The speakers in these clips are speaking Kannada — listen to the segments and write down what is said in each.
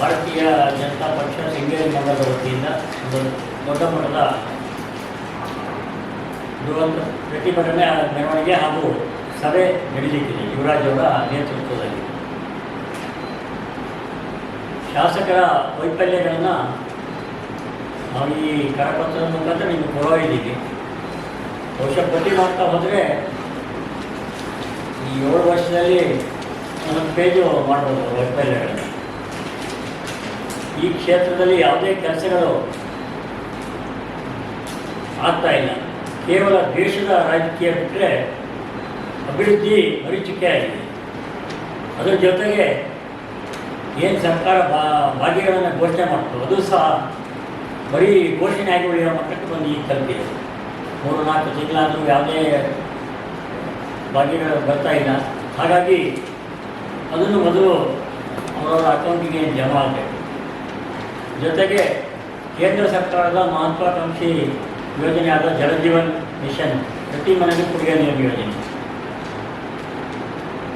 ಭಾರತೀಯ ಜನತಾ ಪಕ್ಷ ಶೃಂಗೇರಿ ಮಂಡಲದ ವತಿಯಿಂದ ಒಂದು ದೊಡ್ಡ ಮಟ್ಟದ ಬೃಹತ್ ಪ್ರತಿಭಟನೆ, ಮೆರವಣಿಗೆ ಹಾಗೂ ಸಭೆ ನಡೀಲಿಕ್ಕಿದೆ ಯುವರಾಜ್ ಅವರ ನೇತೃತ್ವದಲ್ಲಿ. ಶಾಸಕರ ವೈಫಲ್ಯಗಳನ್ನು ನಾವು ಈ ಕರಪತ್ರದ ಮುಖಾಂತರ ನಿಮಗೆ ಕೊಡೋದಿದ್ದೀವಿ ಬಹುಶಃ ಪ್ರತಿ ಮಾಡ್ತಾ ಹೋದರೆ ಈ ಏಳು ವರ್ಷದಲ್ಲಿ ಒಂದೊಂದು ಪೇಜು ಮಾಡ್ಬೋದು ವೈಫಲ್ಯಗಳನ್ನು. ಈ ಕ್ಷೇತ್ರದಲ್ಲಿ ಯಾವುದೇ ಕೆಲಸಗಳು ಆಗ್ತಾ ಇಲ್ಲ. ಕೇವಲ ದೇಶದ ರಾಜಕೀಯ ಬಿಟ್ಟರೆ ಅಭಿವೃದ್ಧಿ ಮರೀಚಿಕೆ ಆಗಿದೆ. ಅದರ ಜೊತೆಗೆ ಏನು ಸರ್ಕಾರ ಬಾ, ಭಾಗ್ಯಗಳನ್ನು ಘೋಷಣೆ ಮಾಡ್ತು, ಅದು ಸಹ ಬರೀ ಘೋಷಣೆ ಆಗಿ ಉಳಿಯೋ ಮಟ್ಟಕ್ಕೆ ಬಂದು ಈಗ ತಲುಪಿದೆ. ಮೂರು, ನಾಲ್ಕು ತಿಂಗಳಾದರೂ ಯಾವುದೇ ಭಾಗ್ಯಗಳು ಬರ್ತಾ ಇಲ್ಲ. ಹಾಗಾಗಿ ಅದನ್ನು ಮೊದಲು ಅವರವರ ಅಕೌಂಟಿಗೆ ಜಮಾ ಆಗಬೇಕು. ಜೊತೆಗೆ ಕೇಂದ್ರ ಸರ್ಕಾರದ ಮಹತ್ವಾಕಾಂಕ್ಷಿ ಯೋಜನೆಯಾದ ಜಲಜೀವನ್ ಮಿಷನ್ ಪ್ರತಿ ಮನೆಗೆ ಕುಡಿಯುವ ನೀರು ಯೋಜನೆ.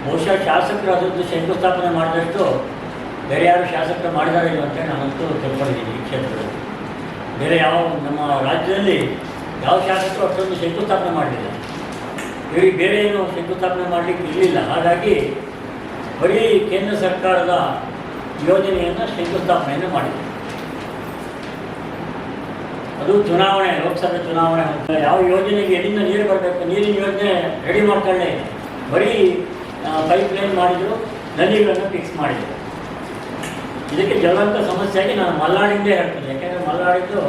ಬಹುಶಃ ಶಾಸಕರು ಅದರದ್ದು ಶಂಕುಸ್ಥಾಪನೆ ಮಾಡಿದಷ್ಟು ಬೇರೆ ಯಾರು ಶಾಸಕರು ಮಾಡಿದ್ದಾರೆ ಅಂತ ನಾನಂತೂ ತಿಳ್ಕೊಂಡಿದ್ದೀನಿ ಈ ಕ್ಷೇತ್ರದಲ್ಲಿ. ಬೇರೆ ಯಾವ ನಮ್ಮ ರಾಜ್ಯದಲ್ಲಿ ಯಾವ ಶಾಸಕರು ಅಷ್ಟೊಂದು ಶಂಕುಸ್ಥಾಪನೆ ಮಾಡಲಿಲ್ಲ. ಇವರಿಗೆ ಬೇರೆ ಏನು ಶಂಕುಸ್ಥಾಪನೆ ಮಾಡಲಿಕ್ಕೆ ಇರಲಿಲ್ಲ. ಹಾಗಾಗಿ ಬರೀ ಕೇಂದ್ರ ಸರ್ಕಾರದ ಯೋಜನೆಯನ್ನು ಶಂಕುಸ್ಥಾಪನೆಯನ್ನು ಮಾಡಿದೆ ಅದು ಚುನಾವಣೆ, ಲೋಕಸಭೆ ಚುನಾವಣೆ ಯಾವ ಯೋಜನೆಗೆ ಎಲ್ಲಿಂದ ನೀರು ಬರಬೇಕು? ನೀರಿನ ಯೋಜನೆ ರೆಡಿ ಮಾಡ್ಕೊಳ್ಳಿ. ಬರೀ ಪೈಪ್ ಲೈನ್ ಮಾಡಿದ್ರು ನದಿಗಳನ್ನು ಫಿಕ್ಸ್ ಮಾಡಿದರು. ಇದಕ್ಕೆ ಜ್ವಲಂತ ಸಮಸ್ಯೆಯಾಗಿ ನಾನು ಮಲ್ನಾಡಿಂದೇ ಹೇಳ್ತೀನಿ. ಯಾಕೆಂದರೆ ಮಲ್ನಾಡಿದ್ದು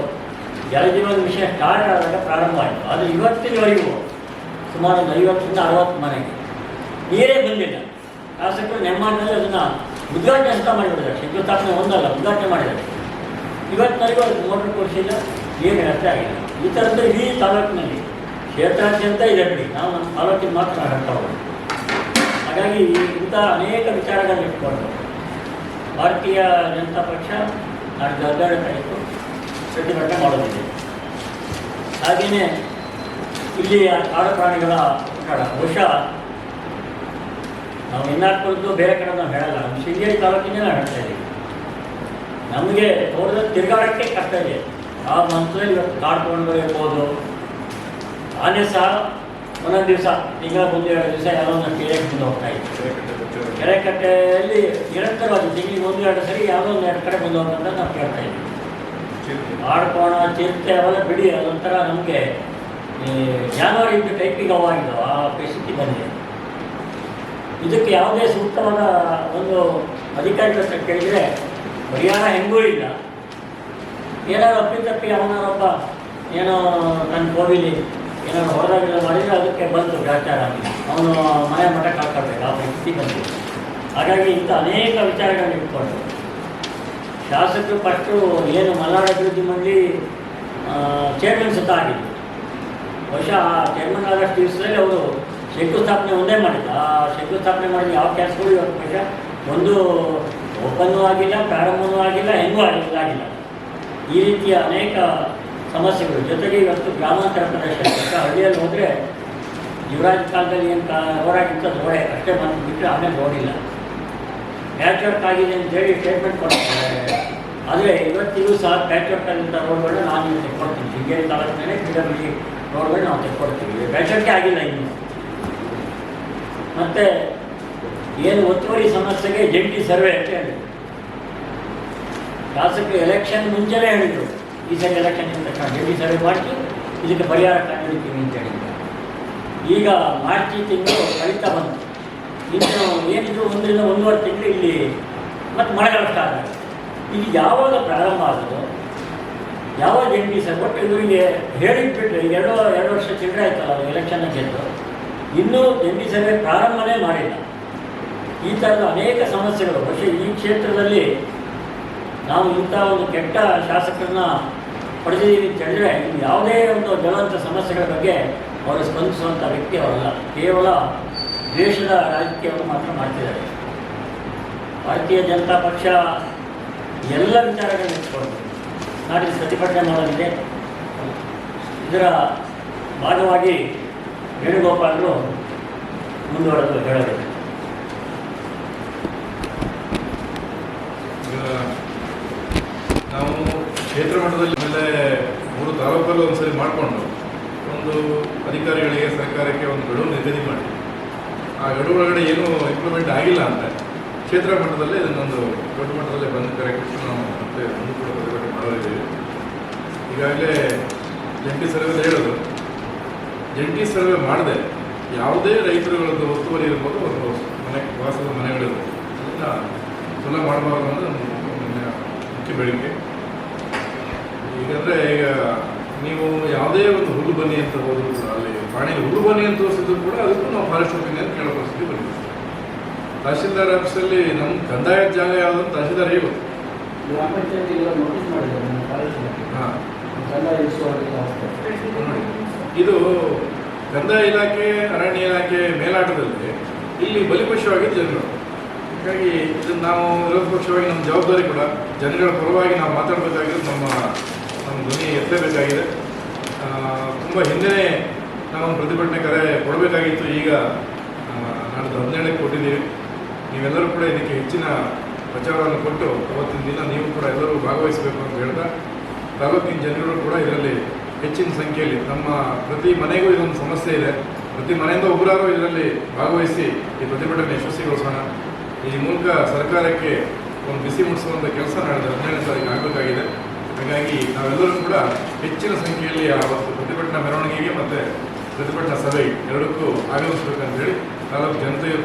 ಜಲಜೀವನ ವಿಷಯ ಸ್ಟಾರ್ಟ್ ಆದಾಗ ಪ್ರಾರಂಭ ಆಯಿತು. ಅದು ಇವತ್ತಿನವರೆಗೂ ಸುಮಾರು ಒಂದು ಐವತ್ತರಿಂದ ಅರವತ್ತು ಮನೆಗೆ. ನೀರೇ ಬಂದಿಲ್ಲ. ಶಾಸಕರು ನೆಮ್ಮಾಡಿನಲ್ಲಿ ಅದನ್ನು ಉದ್ಘಾಟನೆ ಅಂತ ಮಾಡಿಬಿಟ್ಟಿದ್ದಾರೆ. ಶಂಕುಸ್ಥಾಪನೆ ಒಂದಲ್ಲ, ಉದ್ಘಾಟನೆ ಮಾಡಿದ್ದಾರೆ. ಇವತ್ತಿನವರೆಗೂ ಅದಕ್ಕೆ ಮೋಟ್ರ್ ಕೊಡಿಸಿಲ್ಲ ಏನು ವ್ಯವಸ್ಥೆ ಆಗಿಲ್ಲ ಈ ಥರದ್ದು ಇಡೀ ತಾಲೂಕಿನಲ್ಲಿ ಕ್ಷೇತ್ರಾದ್ಯಂತ ಬಿಡಿ. ನಾವು ನಮ್ಮ ತಾಲೂಕಿಗೆ ಮಾತ್ರ ಹೇಳ್ತಾ ಹೋಗೋದು ಹಾಗಾಗಿ ಇಂಥ ಅನೇಕ ವಿಚಾರಗಳನ್ನು ಇಟ್ಕೊಂಡು ಭಾರತೀಯ ಜನತಾ ಪಕ್ಷ ನಾಡ್ದು ಹದಿನೇಳು ತಾರೀಕು ಪ್ರತಿಭಟನೆ ಮಾಡೋದಿದೆ. ಹಾಗೆಯೇ ಇಲ್ಲಿ ಆ ಕಾಡು ಪ್ರಾಣಿಗಳ ಕಟ್ಟಡ ಬಹುಶಃ ನಾವು ಇನ್ನಾಲ್ಕು ಬೇರೆ ಕಡೆ ನಾವು ಹೇಳಲ್ಲ. ನಮ್ಮ ಶೃಂಗೇರಿ ತಾಲೂಕಿನೇ ನಾವು ಹೇಳ್ತಾ ಇದ್ದೀವಿ ನಮಗೆ ತೋಟದಲ್ಲಿ ತಿರುಗಾಡೋಕ್ಕೆ ಕಷ್ಟ ಇದೆ. ಆ ಮಂತ್ರದಲ್ಲಿ ಇವತ್ತು ಕಾಡು ಪ್ರಾಣಿಗಳು ಇರ್ಬೋದು. ಆನೆ ಸಹ ಒಂದೊಂದು ದಿವಸ ತಿಂಗಳ ಒಂದು ಎರಡು ದಿವಸ ಯಾರೋ ಒಂದು ಕೆರೆ ಬಂದು ಹೋಗ್ತಾ ಇತ್ತು ಕೆರೆಕಟ್ಟೆಯಲ್ಲಿ ನಿರಂತರವಾಗಿ ತಿಂಗಳಿಗೆ ಒಂದು, ಎರಡು ಸರಿ ಯಾವುದೋ ಒಂದು ಎರಡು ಕಡೆ ಬಂದು ಹೋಗ್ತಂತ ನಾವು ಕೇಳ್ತಾ ಇದ್ದೀವಿ ಆಡ್ಕೋಣ ಚಿರತೆ ಅವೆಲ್ಲ ಬಿಡಿ, ಅದೊಂಥರ ನಮಗೆ ಜಾನುವಾರು ಇದ್ದ ಟೈಪಿಗೆ ಅವಾಗಿದ್ದು ಆ ಬಂದಿದೆ ಇದಕ್ಕೆ ಯಾವುದೇ ಸೂಕ್ತವಾದ ಒಂದು ಅಧಿಕಾರಿಗಳ ಕೇಳಿದರೆ, ಪರಿಹಾರ ಹೆಂಗೂ ಇಲ್ಲ. ಏನಾದ್ರು ಅಪ್ಪಿತಪ್ಪಿ ಅವನೊಬ್ಬ ಏನೋ ನನ್ನ ಕೋವಿಲಿ ಏನಾದ್ರು ಹೊರದಾಗಿಲ್ಲ ಮಾಡಿದರೆ ಅದಕ್ಕೆ ಬಂತು ಗ್ರಾಚಾರ ಅವನು ಮನೆ ಮಠಕ್ಕೆ ಹಾಕಬೇಕು ಆ ವ್ಯಕ್ತಿ ಬಂದಿದೆ ಹಾಗಾಗಿ ಇಂಥ ಅನೇಕ ವಿಚಾರಗಳನ್ನ ಇಟ್ಕೊಂಡು. ಶಾಸಕರು ಫಸ್ಟು ಏನು ಮಲ್ನಾಡು ಅಭಿವೃದ್ಧಿ ಮಂಡಳಿ ಚೇರ್ಮನ್ ಸುತ್ತ ಆಗಿದ್ದು ಬಹುಶಃ ಆ ಚೇರ್ಮನ್ ಆದಷ್ಟು ದಿವಸದಲ್ಲಿ ಅವರು ಶಂಕುಸ್ಥಾಪನೆ ಒಂದೇ ಮಾಡಿದ್ದು ಆ ಶಂಕುಸ್ಥಾಪನೆ ಮಾಡಿದ ಯಾವ ಕೆಲಸಗಳು ಇವತ್ತು ಒಂದು ಓಪನ್ನೂ ಆಗಿಲ್ಲ ಪ್ರಾರಂಭವೂ ಆಗಿಲ್ಲ, ಹೆಂಗೂ ಆಗಿಲ್ಲ ಆಗಿಲ್ಲ. ಈ ರೀತಿಯ ಅನೇಕ ಸಮಸ್ಯೆಗಳು. ಜೊತೆಗೆ ಇವತ್ತು ಗ್ರಾಮಾಂತರ ಪ್ರದೇಶ ಹಳ್ಳಿಯಲ್ಲಿ ಹೋದರೆ ಯುವರಾಜ್ ಕಾಲದಲ್ಲಿ ಏನು ಕಾ ರೋಡೆ ಅಷ್ಟೇ ಬಂದು ಬಿಟ್ಟರೆ ಆಮೇಲೆ ರೋಡಿಲ್ಲ ಪ್ಯಾಚ್ ವರ್ಕ್ ಆಗಿದೆ ಅಂತೇಳಿ ಸ್ಟೇಟ್ಮೆಂಟ್ ಕೊಡ್ತಾರೆ ಆದರೆ ಇವತ್ತಿಗೂ ಸಹ ಪ್ಯಾಚ್ ವರ್ಕ್ ಆಗಿದ್ದ ರೋಡ್ಗಳನ್ನ ನಾನು ನೀವು ತೆಕ್ಕೊಡ್ತೀನಿ ಶೃಂಗೇರಿ ತಾಲೂಕಿನಲ್ಲಿ ಪಿ ಡಬ್ಲ್ಯೂ ರೋಡ್ಗಳನ್ನ ನಾವು ತೆಕ್ಕೊಡ್ತೀವಿ ಪ್ಯಾಚ್ ವರ್ಕೇ ಆಗಿಲ್ಲ ಇನ್ನು. ಮತ್ತು ಏನು ಒತ್ತುವರಿ ಸಮಸ್ಯೆಗೆ ಜಂಟಿ ಸರ್ವೆ ಅಂತ ಹೇಳಿದ್ರು. ಶಾಸಕರು ಎಲೆಕ್ಷನ್ ಮುಂಚೆನೇ ಹೇಳಿದರು. ಈ ಸರಿ ಎಲೆಕ್ಷನ್ ಹೇಳಿ ಸರ್ ಸರ್ವೆ ಮಾಡಿ ಇದಕ್ಕೆ ಪರಿಹಾರ ಕಂಡುಹಿಡಿತೀವಿ ಅಂತ ಹೇಳಿದ್ರು. ಈಗ ಮಾರ್ಚ್ ತಿಂಗಳು ಕಳೀತಾ ಬಂತು. ಇನ್ನು ಏನಿದ್ರು ಒಂದರಿಂದ ಒಂದೂವರೆ ತಿಂಗಳು ಇಲ್ಲಿ ಮತ್ತು ಮಳೆಗಾಲ ಸ್ಟಾರ್ಟ್ ಇಲ್ಲಿ ಯಾವಾಗ ಪ್ರಾರಂಭ ಆಗೋದು ಯಾವ ಜಂಟಿ ಸರ್ ಒಟ್ಟು ಇವರಿಗೆ ಹೇಳಿಟ್ಬಿಟ್ರೆ, ಈಗ ಎರಡು ಎರಡು ವರ್ಷ ಚಿಲ್ಲರೆ ಆಯ್ತಲ್ಲ ಅವರು ಎಲೆಕ್ಷನ್ ಗೆದ್ದು. ಇನ್ನೂ ಜಂಟಿ ಸರ್ವೆ ಪ್ರಾರಂಭನೇ ಮಾಡಿಲ್ಲ. ಈ ಥರದ ಅನೇಕ ಸಮಸ್ಯೆಗಳು, ಬಹುಶಃ ಈ ಕ್ಷೇತ್ರದಲ್ಲಿ ನಾವು ಇಂಥ ಒಂದು ಕೆಟ್ಟ ಶಾಸಕರನ್ನ ಪಡೆದಿದ್ದೀವಿ ಅಂತ ಹೇಳಿದ್ರೆ ಯಾವುದೇ ಒಂದು ಜ್ವಲಂತ ಸಮಸ್ಯೆಗಳ ಬಗ್ಗೆ ಅವರು ಸ್ಪಂದಿಸುವಂಥ ವ್ಯಕ್ತಿ ಅವರಲ್ಲ. ಕೇವಲ ದೇಶದ ರಾಜಕೀಯವನ್ನು ಮಾತ್ರ ಮಾಡ್ತಿದ್ದಾರೆ. ಭಾರತೀಯ ಜನತಾ ಪಕ್ಷ ಎಲ್ಲ ವಿಚಾರಗಳನ್ನು ಇಟ್ಕೊಂಡು ನಾಡಿನ ಪ್ರತಿಭಟನೆ ಮಾಡೋದಿದೆ. ಇದರ ಭಾಗವಾಗಿ ವೇಣುಗೋಪಾಲರು ಮುಂದುವರೆದು ಹೇಳಬೇಕು ಈಗ ಕ್ಷೇತ್ರ ಮಟ್ಟದಲ್ಲಿ ಆಮೇಲೆ ಮೂರು ತಾಲೂಕಲ್ಲೂ ಒಂದ್ಸರಿ ಮಾಡಿಕೊಂಡು ಒಂದು ಅಧಿಕಾರಿಗಳಿಗೆ ಸರ್ಕಾರಕ್ಕೆ ಒಂದು ಗಡುವು ನಿಗದಿ ಮಾಡಿ ಆ ಗಡುವು ಒಳಗಡೆ ಏನೂ ಇಂಪ್ಲಿಮೆಂಟ್ ಆಗಿಲ್ಲ ಅಂತ ಕ್ಷೇತ್ರ ಮಟ್ಟದಲ್ಲಿ ಇದನ್ನೊಂದು ದೊಡ್ಡ ಮಟ್ಟದಲ್ಲಿ ಬಂದ ಕರೆಕ್ಟ್ ನಾವು ಮತ್ತೆ ಅನುಕೂಲ ಪ್ರತಿಭಟನೆ ಮಾಡೋರಿದ್ದೀವಿ ಈಗಾಗಲೇ ಜಂಟಿ ಸರ್ವೆ ಹೇಳೋದು, ಜಂಟಿ ಸರ್ವೆ ಮಾಡದೆ ಯಾವುದೇ ರೈತರುಗಳದ್ದು ಒತ್ತುವರಿ ಇರ್ಬೋದು, ಒಂದು ಮನೆ, ವಾಸದ ಮನೆಗಳಿರ್ಬೋದು. ಅದನ್ನ ಸುಲಭ ಮಾಡಬಾರ್ದು ಅನ್ನೋದು ಮುಖ್ಯ ಬೇಡಿಕೆ ಈಗಂದರೆ ಈಗ ನೀವು ಯಾವುದೇ ಒಂದು ಹುಲ್ಲು ಬನ್ನಿ ಅಂತ ಹೋದ್ರು ಕೂಡ ಅಲ್ಲಿ ಪ್ರಾಣಿ ಹುಲ್ಲು ಬನ್ನಿ ಅಂತ ತೋರಿಸಿದ್ರು ಕೂಡ ಅದಕ್ಕೂ ನಾವು ಫಾರೆಸ್ಟ್ ಅಂತ ಕೇಳೋ ಪರಿಸ್ಥಿತಿ ಬಂದಿದೆ. ತಹಶೀಲ್ದಾರ್ ಆಫೀಸಲ್ಲಿ ನಮ್ಮ ಕಂದಾಯ ಜಾಗ ಯಾವುದು ಅಂತ ತಹಶೀಲ್ದಾರ್ ಗೊತ್ತು ಇದು ಕಂದಾಯ ಇಲಾಖೆ ಅರಣ್ಯ ಇಲಾಖೆ ಮೇಲಾಟದಲ್ಲಿ ಇಲ್ಲಿ ಬಲಿಪಶುವಾಗಿ ಜನರು. ಹಾಗಾಗಿ ಇದನ್ನು ನಾವು ವಿರೋಧ ಪಕ್ಷವಾಗಿ ನಮ್ಮ ಜವಾಬ್ದಾರಿ ಕೂಡ ಜನಗಳ ಪರವಾಗಿ ನಾವು ಮಾತಾಡಬೇಕಾಗಿರೋದು ನಮ್ಮ ನಮ್ಮ ಧ್ವನಿ ಎತ್ತಬೇಕಾಗಿದೆ. ತುಂಬ ಹಿಂದೆ ನಾವು ಪ್ರತಿಭಟನೆ ಕರೆ ಕೊಡಬೇಕಾಗಿತ್ತು. ಈಗ ನಾನು ಹದಿನೇಳಕ್ಕೆ ಕೊಟ್ಟಿದ್ದೀವಿ. ನೀವೆಲ್ಲರೂ ಕೂಡ ಇದಕ್ಕೆ ಹೆಚ್ಚಿನ ಪ್ರಚಾರವನ್ನು ಕೊಟ್ಟು ಅವತ್ತಿನ ದಿನ ನೀವು ಕೂಡ ಎಲ್ಲರೂ ಭಾಗವಹಿಸಬೇಕು ಅಂತ ಹೇಳ್ತಾ, ತಾಲೂಕಿನ ಜನರು ಕೂಡ ಇದರಲ್ಲಿ ಹೆಚ್ಚಿನ ಸಂಖ್ಯೆಯಲ್ಲಿ ನಮ್ಮ ಪ್ರತಿ ಮನೆಗೂ ಇದೊಂದು ಸಮಸ್ಯೆ ಇದೆ. ಪ್ರತಿ ಮನೆಯಿಂದ ಒಬ್ಬರಾದರೂ ಇದರಲ್ಲಿ ಭಾಗವಹಿಸಿ ಈ ಪ್ರತಿಭಟನೆ ಯಶಸ್ವಿಗೊಳಿಸೋಣ. ಈ ಮೂಲಕ ಸರ್ಕಾರಕ್ಕೆ ಒಂದು ಬಿಸಿ ಮುಟ್ಟಿಸುವಂಥ ಕೆಲಸ ನಾಳೆ ಹದಿನೇಳನೇ ತಾರೀಕು ಆಗಬೇಕಾಗಿದೆ. ಹಾಗಾಗಿ ನಾವೆಲ್ಲರೂ ಕೂಡ ಹೆಚ್ಚಿನ ಸಂಖ್ಯೆಯಲ್ಲಿ ಆ ಪ್ರತಿಭಟನಾ ಮೆರವಣಿಗೆಗೆ ಮತ್ತು ಪ್ರತಿಭಟನಾ ಸಭೆ ಎರಡಕ್ಕೂ ಆಗಮಿಸಬೇಕಂತ ಹೇಳಿ ತಾಲೂಕು ಜನತೆಯು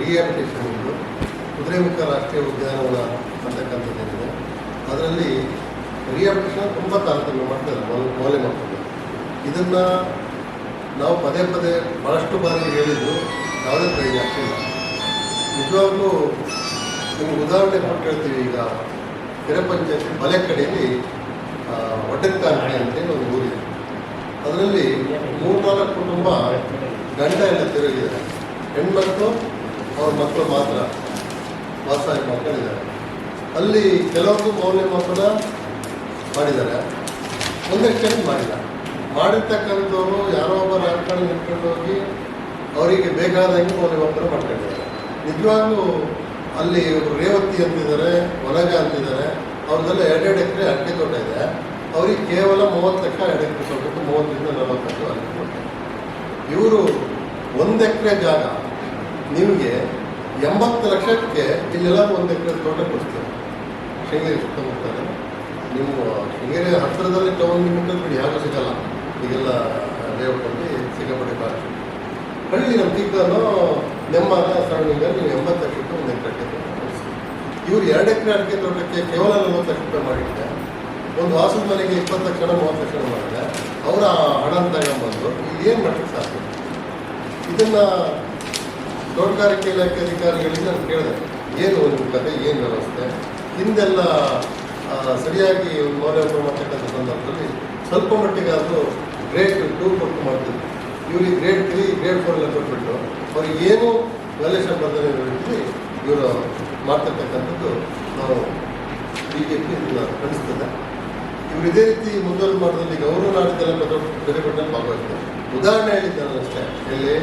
ರಿಹ್ಯಾಬಿಟೇಷನ್ ಒಂದು. ಕುದುರೆಮುಖ ರಾಷ್ಟ್ರೀಯ ಉದ್ಯಾನವನ ಅಂತಕ್ಕಂಥದ್ದೇನಿದೆ ಅದರಲ್ಲಿ ರಿಹ್ಯಾಬಿಟೇಷನ್ ತುಂಬ ತಾರತಮ್ಯ ಮಾಡ್ತಾರೆ ಮೌಲ್ಯ ಮಾಡ್ತಾರೆ ಇದನ್ನು ನಾವು ಪದೇ ಪದೇ ಭಾಳಷ್ಟು ಬಾರಿ ಹೇಳಿದ್ದು ಯಾವುದೇ ಪ್ರಯೋಜನ ಆಗ್ತಿಲ್ಲ. ನಿಜವಾಗ್ಲೂ ನಿಮ್ಗೆ ಉದಾಹರಣೆ ಕೊಟ್ಟು ಹೇಳ್ತೀವಿ ಈಗ. ಕೆರೆ ಪಂಚಾಯತಿ ಬಲೆ ಕಡೆಯಲ್ಲಿ ಅಂತ ಅಂತೇಳಿ ಒಂದು ಊರಿದೆ. ಅದರಲ್ಲಿ ಮೂರ್ನಾಲ್ಕು ಕುಟುಂಬ ಗಂಡ ಎಲ್ಲ ತಿರುಗಿದ್ದಾರೆ. ಹೆಣ್ಮಕ್ಳು, ಅವ್ರ ಮಕ್ಕಳು ಮಾತ್ರ ವಾಸ ಮಕ್ಕಳಿದ್ದಾರೆ ಅಲ್ಲಿ ಕೆಲವೊಂದು ಮೌಲ್ಯಮಾಪನ ಮಾಡಿದ್ದಾರೆ. ಒಂದಕ್ಕೆ ಮಾಡಿಲ್ಲ. ಮಾಡಿರ್ತಕ್ಕಂಥವ್ರು ಯಾರೋ ಒಬ್ಬ ನಾಲ್ಕನ್ನು ನಿಂತ್ಕೊಂಡು ಹೋಗಿ ಅವರಿಗೆ ಬೇಕಾದಂಗೆ ಮೌಲ್ಯಮಾಪನ ಮಾಡ್ಕೊಂಡಿದ್ದಾರೆ. ನಿಜವಾಗ್ಲೂ ಅಲ್ಲಿ ಒಬ್ಬರು ರೇವತಿ ಅಂತಿದ್ದಾರೆ ಹೊಲಗ ಅಂತಿದ್ದಾರೆ ಅವ್ರದ್ದೆಲ್ಲ ಎರಡೆರಡು ಎಕರೆ ಅಡಿಕೆ ತೋಟ ಇದೆ. ಅವ್ರಿಗೆ ಕೇವಲ ಮೂವತ್ತು ಲಕ್ಷ ಎರಡು ಎಕರೆ ತೋಟಕ್ಕೆ ಮೂವತ್ತರಿಂದ ನಲವತ್ತು ಲಕ್ಷ ಅಡಿಕೆ ತೋಟ ಇವರು ಒಂದು ಎಕರೆ ಜಾಗ ನಿಮಗೆ ಎಂಬತ್ತು ಲಕ್ಷಕ್ಕೆ ಇಲ್ಲೆಲ್ಲ ಒಂದು ಎಕರೆ ತೋಟ ಕೊಡ್ತೀವಿ ಶೃಂಗೇರಿ ಸುತ್ತಮುತ್ತ ನೀವು ಶೃಂಗೇರಿ ಹತ್ತಿರದಲ್ಲಿ ಟೌನ್ ನಿಮಗೆ ಬಿಡಿ ಯಾರು ಸಿಗಲ್ಲ. ಈಗೆಲ್ಲ ಲೇಔಟಲ್ಲಿ ಸಿಗಬೇಡಿ ಭಾಷೆ ಹಳ್ಳಿ ನಮ್ಮ ಟಿಕ್ಕನು ನೆಮ್ಮನ ಸರೌಂಡಿಂಗ್ ನೀವು ಎಂಬತ್ತು ಲಕ್ಷಕ್ಕೆ ಒಂದು ಎಕರೆ ಇವ್ರು ಎರಡು ಎಕರೆ ಅಡಿಕೆ ತೋಟಕ್ಕೆ ಕೇವಲ ನಲವತ್ತು ಲಕ್ಷ ರೂಪಾಯಿ ಮಾಡಿದ್ದೆ ಒಂದು ಹಾಸು ಮನೆಗೆ ಇಪ್ಪತ್ತು ಲಕ್ಷ ಮೂವತ್ತು ಲಕ್ಷ ಮಾಡಿದೆ ಅವರ ಹಣ ತಗೊಂಬಂದು ಏನು ಮಾಡಲಿಕ್ಕೆ ಸಾಧ್ಯ? ಇದನ್ನ ತೋಟಗಾರಿಕೆ ಇಲಾಖೆ ಅಧಿಕಾರಿಗಳಿಗೆ ನಾನು ಕೇಳಿದೆ. ಏನು ಒಂದು ಕತೆ, ಏನು ವ್ಯವಸ್ಥೆ? ಹಿಂದೆಲ್ಲ ಸರಿಯಾಗಿ ಮೌಲ್ಯಮಾಪನ ಮಾಡ್ತಕ್ಕಂಥ ಸಂದರ್ಭದಲ್ಲಿ ಸ್ವಲ್ಪ ಮಟ್ಟಿಗೆ ಅದು ರೇಟ್ ಟೂ ಕೊಟ್ಟು ಮಾಡ್ತಿದ್ರು. ಇವ್ರಿಗೆ ಗ್ರೇಡ್ ತ್ರೀ ಗ್ರೇಡ್ ಫೋರ್ ಎಲ್ಲ ಕೊಟ್ಬಿಟ್ಟು ಅವ್ರಿಗೆ ಏನು ವ್ಯಾಲ್ಯೂಷನ್ ಬಂದರೆ ರೀತಿ ಇವರು ಮಾಡ್ತಕ್ಕಂಥದ್ದು ನಾವು ಬಿ ಜೆ ಪಿ ಖಂಡಿಸ್ತದೆ ಇವರು ಇದೇ ರೀತಿ ಮುಂದುವರೆದ ಮಾಡೋದ್ರಲ್ಲಿ ಅವರು ಬೆಲೆ ಕೊಟ್ಟ ಭಾಗವಹಿಸ್ತಾರೆ. ಉದಾಹರಣೆ ಹೇಳಿದ್ದಾರೆ ಅಷ್ಟೇ. ಇಲ್ಲಿ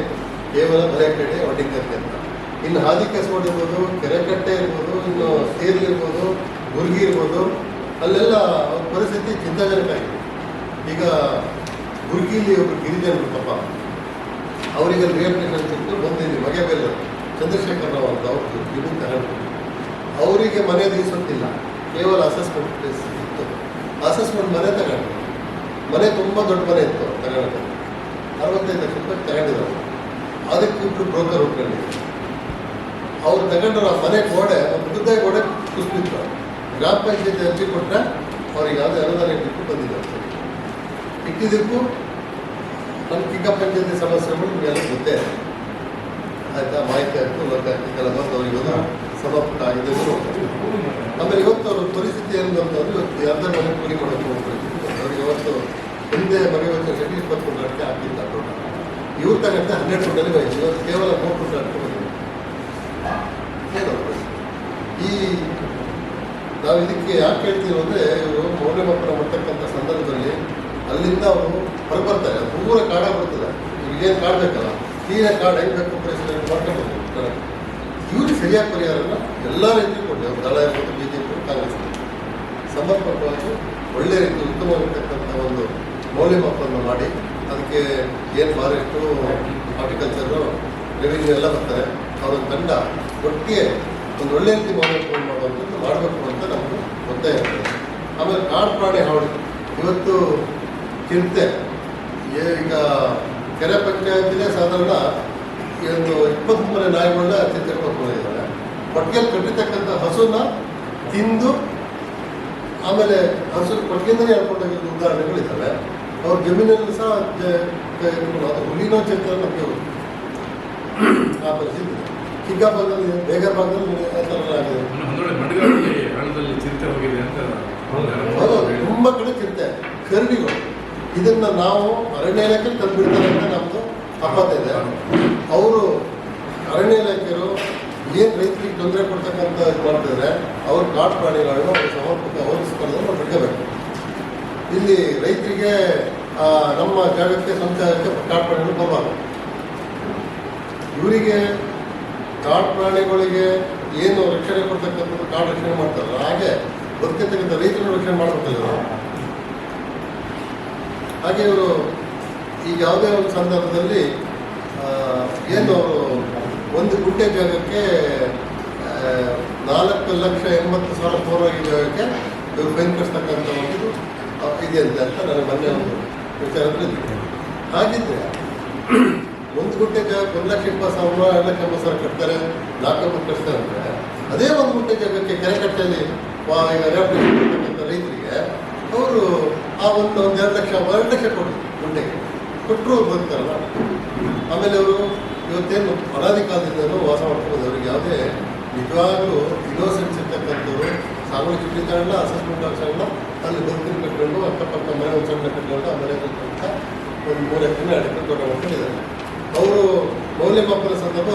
ಕೇವಲ ಕಡೆ ಒಡ್ಡಿಕಟ್ಟೆ ಅಂತ. ಇನ್ನು ಹಾದಿ ಕೆಸೋಡ್ ಇರ್ಬೋದು, ಕೆರೆಕಟ್ಟೆ ಇರ್ಬೋದು, ಇನ್ನು ಸೇರ್ಲಿ ಇರ್ಬೋದು, ಗುರ್ಗಿ ಇರ್ಬೋದು, ಅಲ್ಲೆಲ್ಲ ಪರಿಸ್ಥಿತಿ ಚಿಂತಾಜನಕ ಆಗಿದೆ. ಈಗ ಗುರ್ಗಿಲಿ ಒಬ್ಬರು ಗಿರಿಜನರು ಪಾಪ. ಅವರಿಗೆ ರಿಹಬಿಲಿಟೇಷನ್ ಬಂದಿದ್ವಿ ಮಗೆ ಬೇರೆ ಚಂದ್ರಶೇಖರ್ ರಾವ್ ಅಂತ ಅವರು ಇದನ್ನು ತಗೊಂಡು ಅವರಿಗೆ ಮನೆ ದಿವಸತ್ತಿಲ್ಲ ಕೇವಲ ಅಸೆಸ್ಮೆಂಟ್ ಪ್ಲೇಸ್ ಇತ್ತು. ಅಸೆಸ್ಮೆಂಟ್ ಮನೆ ತಗೊಂಡು ಮನೆ ತುಂಬ ದೊಡ್ಡ ಮನೆ ಇತ್ತು ತಗೊಳ್ಳೋದು ಅರವತ್ತೈದು ಲಕ್ಷ ರೂಪಾಯಿ ತಗೊಂಡಿದ್ದಾರೆ. ಅದಕ್ಕೆ ಇಬ್ಬರು ಬ್ರೋಕರ್ ಉಟ್ಕೊಂಡಿದ್ರು ಅವ್ರು ತಗೊಂಡ್ರು ಆ ಮನೆ ಗೋಡೆ ಉದ್ದ ಗೋಡೆ ಕುಸಿಬಿತ್ತು. ಗ್ರಾಮ ಪಂಚಾಯತಿ ಅರ್ಜಿ ಕೊಟ್ಟರೆ ಅವ್ರಿಗೆ ಯಾವುದೇ ಅನುದಾನ ಇಟ್ಟಿಟ್ಟು ಬಂದಿದ್ದಾರೆ. ಇಟ್ಟಿದ್ದಕ್ಕೂ ನಮ್ಮ ಪಂಚಾಯತಿ ಸಮಸ್ಯೆಗಳು ನಿಮಗೆಲ್ಲ ಗೊತ್ತೆ. ಆಯಿತಾ? ಮಾಹಿತಿ ಆಯಿತು. ಲೋಕಾಯುಕ್ತಕ್ಕೆಲ್ಲ ಬಂದು ಅವರಿಗೆ ಒಂದು ಇದೆ ಅಂತ ಆಮೇಲೆ ಇವತ್ತು ಅವ್ರ ಪರಿಸ್ಥಿತಿ ಏನು ಅಂತಂದ್ರೆ ಇವತ್ತು ಯಾರ್ದಾರ ಮನೆ ಕೂಲಿ ಮಾಡೋಕ್ಕೆ ಅವ್ರಿಗೆ ಇವತ್ತು ಹಿಂದೆ ಮನೆ ಇವತ್ತು ಸೆಟಿ ಇಪ್ಪತ್ತು ಗಂಟೆ ಹಾಕಿಲ್ಲ ಟೋಟಲ್ ಇವ್ರು ತಗೊಂಡ ಹನ್ನೆರಡು ಕೋಟಲ್ಲಿ ಬಯಸಿ ಇವತ್ತು ಕೇವಲ ಮೂರು ಫುಟ್ ಅಷ್ಟು ಈ ನಾವು ಇದಕ್ಕೆ ಯಾಕೆ ಹೇಳ್ತೀವಿ ಅಂದರೆ ಇವರು ಮೌಲ್ಯಮಾಪನ ಮಾಡ್ತಕ್ಕಂಥ ಸಂದರ್ಭದಲ್ಲಿ ಅಲ್ಲಿಂದ ಅವರು ಹೊರಬರ್ತಾರೆ. ಅದು ಪೂರ ಕಾಡ ಬರ್ತದೆ. ಇವ್ರಿಗೇನು ಕಾಡ್ಬೇಕಲ್ಲ ತೀರ ಕಾಡು ಹೆಂಗೆ ಬೇಕು ಪರಿಸರ ಮಾಡ್ಕೊಂಡು ಇವ್ರಿಗೆ ಸರಿಯಾಗಿ ಪರಿಹಾರನ ಎಲ್ಲ ರೀತಿಯಲ್ಲಿ ಕೊಡಿ ಅವ್ರು ದಳ ಇರ್ಬೋದು, ಬಿ ಜೆ ಪಿ ಕಾಂಗ್ರೆಸ್ ಸಮರ್ಪಕವಾಗಿ ಒಳ್ಳೆ ರೀತಿ ಉತ್ತಮವಾಗಿರ್ತಕ್ಕಂಥ ಒಂದು ಮೌಲ್ಯಮಾಪನ ಮಾಡಿ, ಅದಕ್ಕೆ ಏನು ಫಾರೆಸ್ಟು ಹಾರ್ಟಿಕಲ್ಚರು ರೆವಿನ್ಯೂ ಎಲ್ಲ ಬರ್ತಾರೆ. ಅವರ ತಂಡ ಒಟ್ಟಿಗೆ ಒಂದು ಒಳ್ಳೆ ರೀತಿ ಮೌಲ್ಯಮಾಪನ ಮಾಡುವಂಥದ್ದು ಮಾಡಬೇಕು ಅಂತ ನಮಗೆ ಒತ್ತಾಯ ಇರ್ತದೆ ಆಮೇಲೆ ಕಾಡು ಪ್ರಾಣಿ ಹಾವಳಿ. ಇವತ್ತು ಚಿಂತೆ ಈಗ ಕೆರೆ ಪಂಚಾಯತಿನೇ ಸಾಧಾರಣ ಒಂದು ಇಪ್ಪತ್ತ್ಮೂರನೇ ನಾಯಿಗಳನ್ನ ಚಿಂತೆ ಕೊಟ್ಕೊಂಡಿದ್ದಾರೆ ಹೊಟ್ಟೆಯಲ್ಲಿ ಕಟ್ಟಿರ್ತಕ್ಕಂಥ ಹಸುನ ತಿಂದು ಆಮೇಲೆ ಹಸು ಕೊಟ್ಟಿಗೆಯಿಂದಲೇ ಹೇಳ್ಕೊಂಡೋಗಿರೋ ಉದಾಹರಣೆಗಳಿದ್ದಾವೆ. ಅವ್ರ ಜಮೀನಲ್ಲಿ ಸಹ ಅದು ಹುಲಿನೋ ಚಿತ್ರ ನಮಗೆ. ಆ ಪರಿಸ್ಥಿತಿ. ಇದೆ. ಚಿಕ್ಕ ಭಾಗದಲ್ಲಿ ಬೇಗ ಭಾಗದಲ್ಲಿ ಆ ಥರ ಆಗಿದೆ ಚಿರತೆ ಹೌದು ತುಂಬ ಕಡೆ ಚಿಂತೆ ಕರಡಿಗಳು. ಇದನ್ನ ನಾವು ಅರಣ್ಯ ಇಲಾಖೆ ತಂದುಬಿಡ್ತಾರೆ ಅಂತ ನಮ್ಮದು ಇದೆ. ಅವರು ಅರಣ್ಯ ಇಲಾಖೆಯರು ಏನು ರೈತರಿಗೆ ತೊಂದರೆ ಕೊಡ್ತಕ್ಕಂಥ ಇದು ಮಾಡ್ತಿದ್ರೆ, ಅವ್ರ ಪ್ರಾಣಿಗಳನ್ನ ಅವ್ರ ಸಮರ್ಪಕ ಹೋಲಿಸ್ಕೊಳ್ಳೋದು ನಾವು ಬಿಡ್ಕೋಬೇಕು. ಇಲ್ಲಿ ರೈತರಿಗೆ ನಮ್ಮ ಜಾಗಕ್ಕೆ, ಸಂಚಾರಕ್ಕೆ ಕಾಟ್ ಪ್ರಾಣಿಗಳು ಬರಬಾರ್ದು. ಇವರಿಗೆ ಕಾಡು ಪ್ರಾಣಿಗಳಿಗೆ ಏನು ರಕ್ಷಣೆ ಕೊಡ್ತಕ್ಕಂಥದ್ದು ಕಾಡು ರಕ್ಷಣೆ ಮಾಡ್ತಾರಲ್ಲ, ಹಾಗೆ ಬದುಕತಕ್ಕಂಥ ರೈತರು ರಕ್ಷಣೆ ಮಾಡ್ಬೇಕಲ್ಲ ಹಾಗೆ ಇವರು ಈಗ ಯಾವುದೇ ಒಂದು ಸಂದರ್ಭದಲ್ಲಿ ಏನು ಅವರು ಒಂದು ಗುಡ್ಡೆ ಜಾಗಕ್ಕೆ ನಾಲ್ಕು ಲಕ್ಷ ಎಂಬತ್ತು ಸಾವಿರ ಪೂರ್ವಾಗಿ ಜಾಗಕ್ಕೆ ಇವರು ಬೆಂಕರಿಸ್ತಕ್ಕಂಥ ಒಂದು ಇದೆ ಅಂತೆ ನನಗೆ ಮೊನ್ನೆ ಒಂದು ವಿಚಾರ ತಿಳಿದಿದೆ. ಹಾಗಿದ್ರೆ, ಒಂದು ಗುಂಟೆ ಜಾಗಕ್ಕೆ ಒಂದು ಲಕ್ಷ ಇಪ್ಪತ್ತು ಸಾವಿರ ಎರಡು ಲಕ್ಷ ಎಂಬತ್ತು ಸಾವಿರ ಕಟ್ತಾರೆ, ನಾಲ್ಕು ಲಕ್ಷ ಕಟ್ತಾರೆ ಅಂದರೆ, ಅದೇ ಒಂದು ಗುಂಟೆ ಜಾಗಕ್ಕೆ ಕೆರೆ ಕಟ್ಟೆಯಲ್ಲಿ ಈಗ ರೈತರಿಗೆ, ಅವರು ಆ ಒಂದು ಒಂದು ಎರಡು ಲಕ್ಷ ಎರಡು ಲಕ್ಷ ಕೊಡಿ ಗುಂಟೆಗೆ ಕೊಟ್ಟರು ಬರ್ತಾರಲ್ಲ ಆಮೇಲೆ ಅವರು ಇವತ್ತೇನು ಅನಾದಿ ಕಾಲದಿಂದಲೂ ವಾಸ ಮಾಡ್ಕೊಂಡು ಅವ್ರಿಗೆ ಯಾವುದೇ ನಿಜವಾಗ್ಲೂ ಇನ್ನೋಸೆನ್ಸ್ ಇರ್ತಕ್ಕಂಥವ್ರು ಸಾಮಾನ್ಯ ತಗೊಂಡ ಅಸೆಸ್ಮೆಂಟ್ ಆಫೀಸರ್ನ ಅಲ್ಲಿ ಬದುಕಿನ ಕಟ್ಕೊಂಡು ಅಕ್ಕಪಕ್ಕ ಮನೆ ಒಂದು ಸಣ್ಣ ಕಟ್ಕೊಂಡು ಆ ಮನೆ ಕಟ್ಕೊಂತ ಒಂದು ಮೂರು ಎಕರೆ ಅಡಿಕೆ ತೋಟ ಮಾಡ್ಕೊಂಡಿದ್ದಾರೆ. ಅವರು ಮೌಲ್ಯಮಾಪನ ಸಂದರ್ಭ